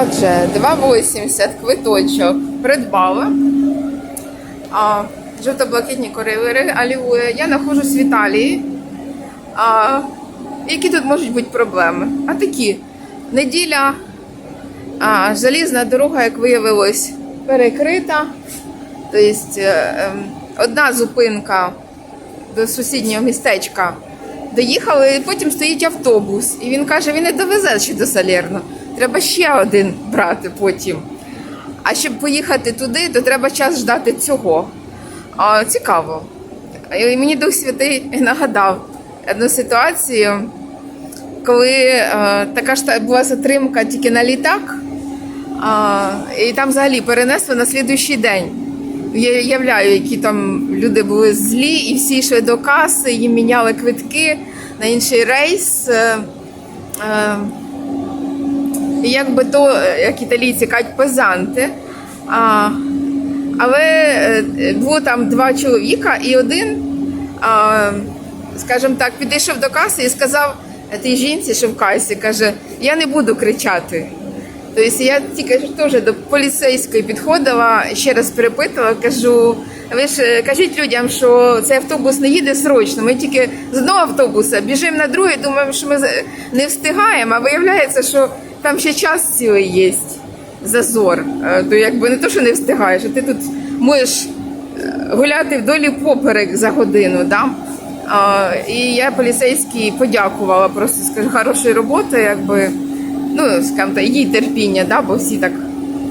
Отже, 2,80 квиточок придбала. А, жовто-блакитні коридори алілуя. Я знаходжусь в Італії. А, які тут можуть бути проблеми? А такі. Неділя, а, залізна дорога, як виявилось, перекрита. Тобто е, ем, одна зупинка до сусіднього містечка доїхали, і потім стоїть автобус. І він каже, він не довезе ще до Салерно. Треба ще один брати потім. А щоб поїхати туди, то треба час ждати цього. А, цікаво. І мені Дух Святий нагадав одну ситуацію, коли е, така ж була затримка тільки на літак, а, і там взагалі перенесли на слідуючий день. Я являю, які там люди були злі, і всі йшли до каси, їм міняли квитки на інший рейс. Е, е, якби то, е, як італійці кажуть, пезанти. А, але е, було там два чоловіка, і один, а, скажімо так, підійшов до каси і сказав тій жінці, що в касі, каже, я не буду кричати. Тобто я тільки теж до поліцейської підходила, ще раз перепитала, кажу, ви ж е, кажіть людям, що цей автобус не їде срочно. Ми тільки з одного автобуса біжимо на другий, думаємо, що ми не встигаємо, а виявляється, що там ще час цілий є, зазор. Е, То якби не то, що не встигаєш, а ти тут можеш е, гуляти вдолі поперек за годину. Да? А, і я поліцейській подякувала, просто скажу, хорошої роботи, якби ну, скажімо їй терпіння, да, бо всі так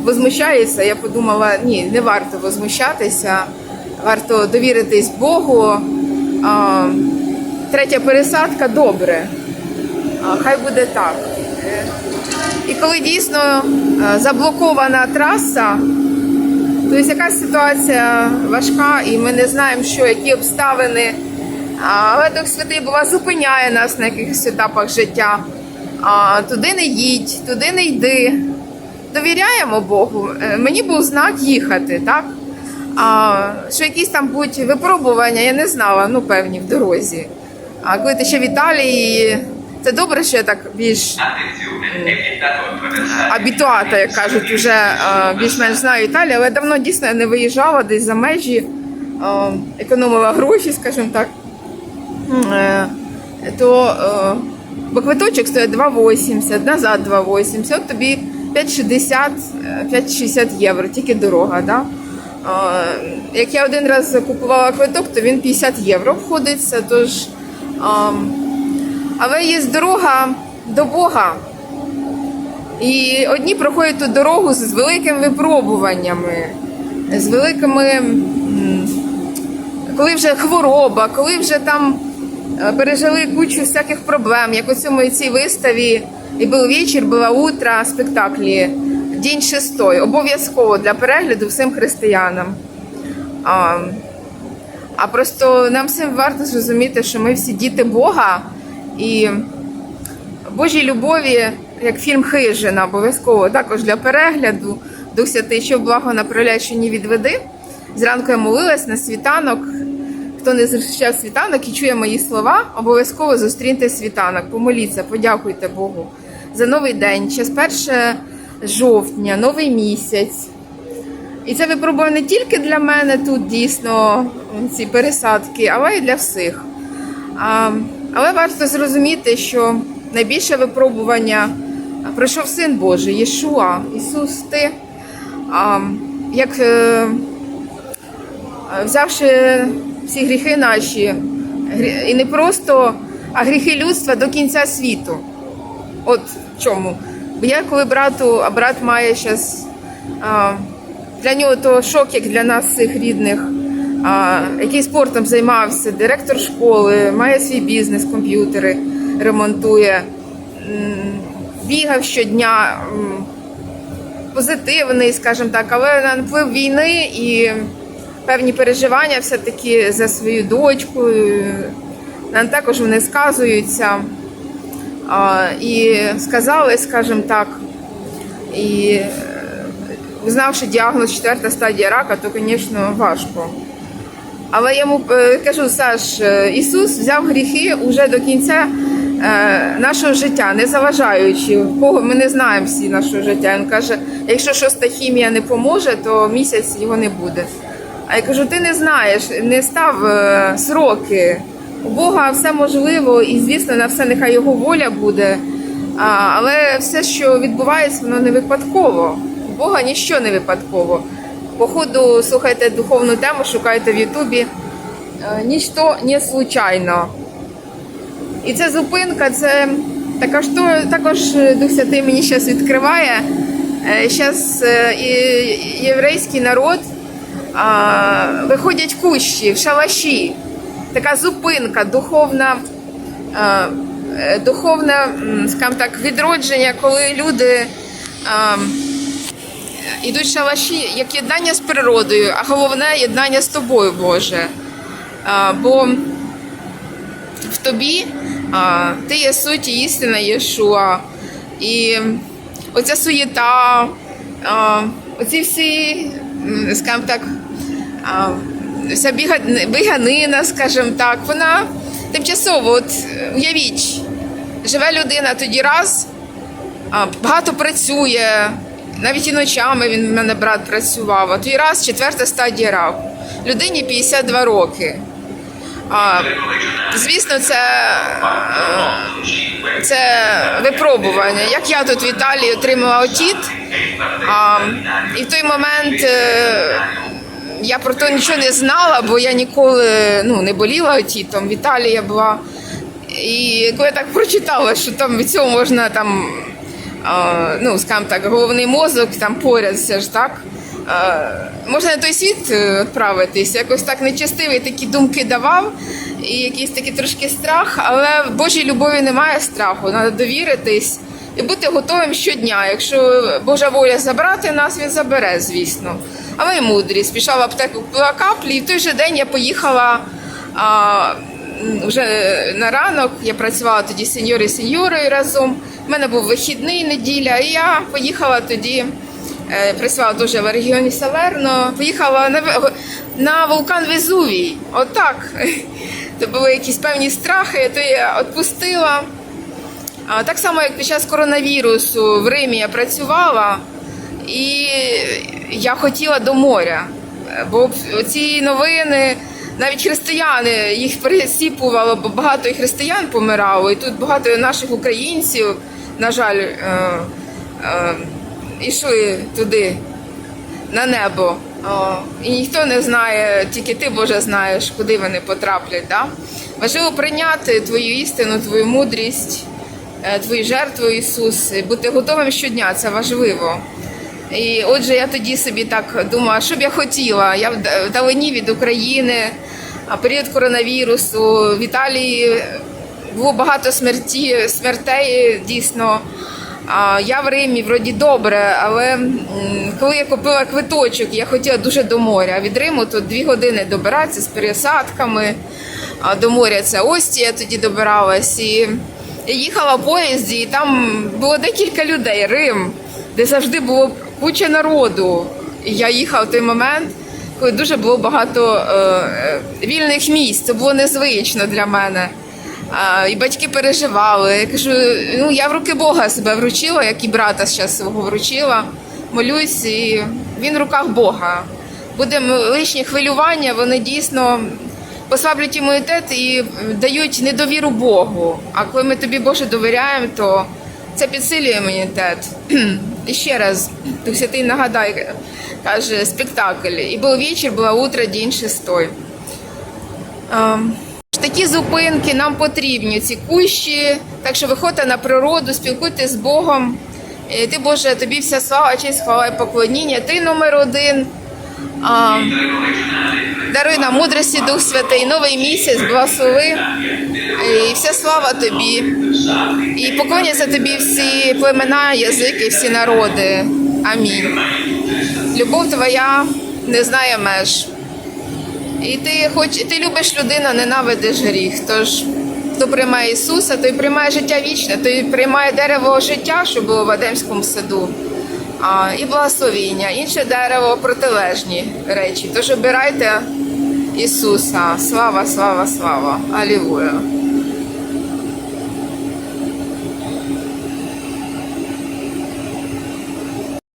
возмущаються. Я подумала, ні, не варто возмущатися, варто довіритись Богу. А, третя пересадка добре. А, хай буде так. І коли дійсно е, заблокована траса, Тобто якась ситуація важка, і ми не знаємо, що які обставини. Але Дух Святий бува зупиняє нас на якихось етапах життя. А, туди не їдь, туди не йди. Довіряємо Богу. Е, Мені був знак їхати, так? А, що якісь там будуть випробування, я не знала, ну певні в дорозі. А коли ти ще в Італії, це добре, що я так більш Абітуата, як кажуть, вже е, більш-менш знаю Італію, але давно дійсно не виїжджала десь за межі, е, економила гроші, скажімо так. Е, То бо стоїть 2,80, назад 2,80, от тобі 5,60, е, 5,60 євро, тільки дорога. Да? Як я один раз купувала квиток, то він 50 євро обходиться. Тож, ем, але є дорога до Бога. І одні проходять ту дорогу з великими випробуваннями, з великими, коли вже хвороба, коли вже там е, пережили кучу всяких проблем, як у цьому цій виставі і був вечір, була утра спектаклі День шестой. Обов'язково для перегляду всім християнам. А, а просто нам всім варто зрозуміти, що ми всі діти Бога і Божій любові, як фільм Хижина, обов'язково також для перегляду. Дух Святий, що благо не відведи. Зранку я молилась на світанок. Хто не зустрічав світанок і чує мої слова, обов'язково зустріньте світанок. Помоліться, подякуйте Богу за новий день. Час 1 жовтня, новий місяць. І це випробує не тільки для мене тут дійсно ці пересадки, але й для всіх. А, але варто зрозуміти, що найбільше випробування пройшов Син Божий, Єшуа, Ісус, ти, як е, взявши всі гріхи наші, і не просто, а гріхи людства до кінця світу. От в чому. Бо я коли брату, а брат має зараз для нього то шок, як для нас всіх рідних, який спортом займався, директор школи, має свій бізнес, комп'ютери ремонтує, бігав щодня, позитивний, скажімо так, але на вплив війни і певні переживання все-таки за свою дочку. також вони сказуються. І сказали, скажімо так, і е, знавши діагноз четверта стадія рака, то, звісно, важко. Але я йому е, кажу, Саш, е, Ісус взяв гріхи уже до кінця нашого життя, не заважаючи. Кого ми не знаємо всі нашого життя. Він каже, якщо шоста хімія не поможе, то місяць його не буде. А я кажу, ти не знаєш, не став е, сроки. У Бога все можливо, і звісно, на все нехай його воля буде. Але все, що відбувається, воно не випадково. У Бога ніщо не випадково. Походу, слухайте духовну тему, шукайте в Ютубі. Е, Ніщо не случайно. І ця зупинка, це така ж також Дух Святий мені зараз відкриває. Зараз єврейський народ виходять кущі, в шалаші. Така зупинка, духовна, е, духовне, скажімо так, відродження, коли люди. А, Ідуть в шалаші як єднання з природою, а головне єднання з тобою, Боже. Бо в тобі ти є суть істина Єшуа. І оця суєта, оці всі, скажімо так, вся біганина, скажімо так, вона тимчасово, от уявіть, живе людина тоді раз, багато працює, навіть і ночами він в мене брат працював, а тоді раз четверта стадія раку. Людині 52 роки. А, звісно, це, е, це випробування. Як я тут в Італії отримала отіт, а, і в той момент е, я про то нічого не знала, бо я ніколи ну, не боліла отітом. В Італії я була. І коли я так прочитала, що там від цього можна там, а, ну, скажімо так, головний мозок там поряд все ж так. Можна на той світ е, відправитись, якось так нечестивий такі думки давав, і якийсь такий трошки страх, але в Божій любові немає страху, треба довіритись і бути готовим щодня. Якщо Божа воля забрати нас, він забере, звісно. А ми мудрі. Пішла в аптеку, купила каплі, і в той же день я поїхала. А, вже на ранок я працювала тоді сеньори і сеньорою разом. У мене був вихідний неділя, і я поїхала тоді. Е, Працювала дуже в регіоні Салерно. Поїхала на, на вулкан Везувій. Отак. То були якісь певні страхи, то я відпустила. Так само, як під час коронавірусу в Римі я працювала, і я хотіла до моря. Бо ці новини, навіть християни, їх пересіпувало, бо багато християн помирало, і тут багато наших українців, на жаль, ішли туди, на небо. І ніхто не знає, тільки ти, Боже, знаєш, куди вони потраплять. Да? Важливо прийняти твою істину, твою мудрість, е, твою жертву Ісус, бути готовим щодня, це важливо. І отже, я тоді собі так думала, що б я хотіла. Я вд- вдалині від України, а період коронавірусу в Італії було багато смерті, смертей дійсно. Я в Римі вроді добре, але коли я купила квиточок, я хотіла дуже до моря. А від Риму тут дві години добиратися з пересадками. До моря це Остія тоді добиралась. І я їхала в поїзді, і там було декілька людей. Рим, де завжди було куча народу. Я їхала в той момент, коли дуже було багато е, е, вільних місць. Це було незвично для мене. А, і батьки переживали. Я кажу, ну я в руки Бога себе вручила, як і брата зараз свого вручила. Молюсь, і він в руках Бога. Буде лишні хвилювання, вони дійсно послаблюють імунітет і дають недовіру Богу. А коли ми тобі Боже довіряємо, то це підсилює імунітет. І ще раз, Дух Святий нагадай, каже, спектакль. І був вечір, була утро, день шестой. Такі зупинки нам потрібні, ці кущі. Так що виходьте на природу, спілкуйтесь з Богом. Е, Ти, Боже, тобі вся слава, честь, хвала і поклоніння. Ти номер один. А, даруй нам мудрості, Дух Святий, новий місяць, благослови. Е, І вся слава тобі. І поклоняться тобі всі племена, язики, всі народи. Амінь. Любов твоя не знає меж. І ти хоч ти любиш людину, ненавидиш гріх. Тож хто приймає Ісуса, той приймає життя вічне, той приймає дерево життя, що було в Адемському саду, а, і благословіння, інше дерево протилежні речі. Тож обирайте Ісуса. Слава, слава, слава. Алілуя.